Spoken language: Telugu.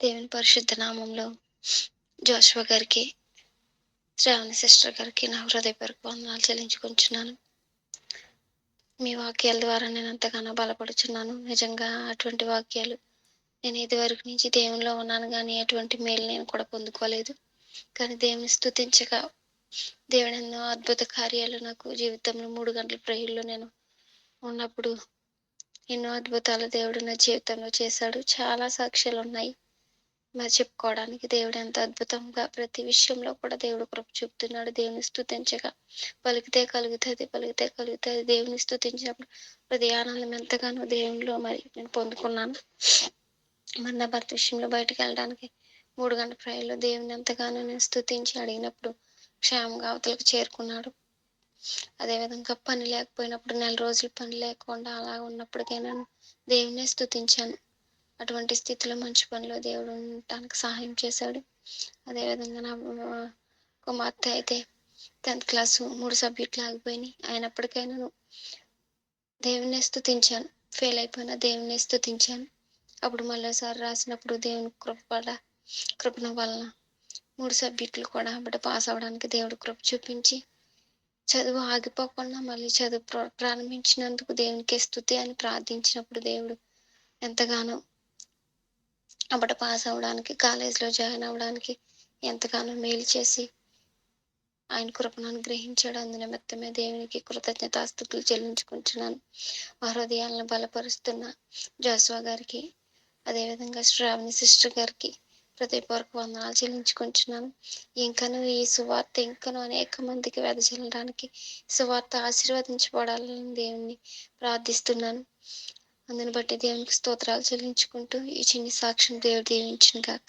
దేవుని పరిశుద్ధ నామంలో జోషువ గారికి శ్రావణి సిస్టర్ గారికి నా హృదయపూర్వక వందనాలు చెల్లించుకుంటున్నాను. మీ వాక్యాల ద్వారా నేను ఎంతగానో బలపడుచున్నాను. నిజంగా అటువంటి వాక్యాలు నేను ఇదివరకు నుంచి దేవునిలో ఉన్నాను కానీ అటువంటి మేలు నేను కూడా పొందుకోలేదు. కానీ దేవుని స్థుతించగా దేవుని ఎన్నో అద్భుత కార్యాలు నాకు జీవితంలో మూడు గంటల ప్రయుల్లో నేను ఉన్నప్పుడు ఎన్నో అద్భుతాలు దేవుడు నా జీవితంలో చేశాడు. చాలా సాక్ష్యాలు ఉన్నాయి. మరి చెప్పుకోవడానికి దేవుడు ఎంత అద్భుతంగా ప్రతి విషయంలో కూడా దేవుడు కృప చూపుతున్నాడు. దేవుని స్థుతించగా పలికితే కలుగుతుంది పలికితే కలుగుతుంది. దేవుని స్థుతించినప్పుడు ప్రతి ఆనందం ఎంతగానో దేవునిలో మరి నేను పొందుకున్నాను. మరి నా భర్త విషయంలో బయటకు వెళ్ళడానికి మూడు గంటల ప్రయాణంలో దేవుని ఎంతగానో నేను స్థుతించి అడిగినప్పుడు క్షేమంగా అవతలకు చేరుకున్నాడు. అదేవిధంగా పని లేకపోయినప్పుడు నెల రోజులు పని లేకుండా అలా ఉన్నప్పటికైనా దేవునే స్థుతించాను. అటువంటి స్థితిలో మంచి పనిలో దేవుడు ఉండటానికి సహాయం చేశాడు. అదేవిధంగా నా కుమార్తె అయితే టెన్త్ క్లాస్ మూడు సబ్జెక్టులు ఆగిపోయినాయి. అయినప్పటికైనా దేవునే స్థుతించాను ఫెయిల్ అయిపోయిన దేవునే స్థుతించాను అప్పుడు మళ్ళీసారి రాసినప్పుడు దేవుని కృప వల్ల కృపణ వలన మూడు సబ్జెక్టులు కూడా బిడ్డ పాస్ అవ్వడానికి దేవుడు కృప చూపించి చదువు ఆగిపోకుండా మళ్ళీ చదువు ప్రారంభించినందుకు దేవునికి స్థుతి అని ప్రార్థించినప్పుడు దేవుడు ఎంతగానో అప్పటి పాస్ అవ్వడానికి కాలేజీలో జాయిన్ అవ్వడానికి ఎంతగానో మేలు చేసి ఆయన కృపను అనుగ్రహించాడు. అందు నిమిత్తమే దేవునికి కృతజ్ఞతాస్థుతులు చెల్లించుకుంటున్నాను. మా హృదయాలను బలపరుస్తున్న జోస్వా గారికి అదేవిధంగా శ్రావణి సిస్టర్ గారికి హృదయపూర్వక వందనాలు చెల్లించుకుంటున్నాను. ఇంకను ఈ సువార్త ఇంకను అనేక మందికి వెదజల్లడానికి సువార్త ఆశీర్వదించబడాలని దేవుణ్ణి ప్రార్థిస్తున్నాను. అందుని బట్టి దేవునికి స్తోత్రాలు చెల్లించుకుంటూ ఈ చిన్ని సాక్ష్యం దేవుడు దీవించిన గాక.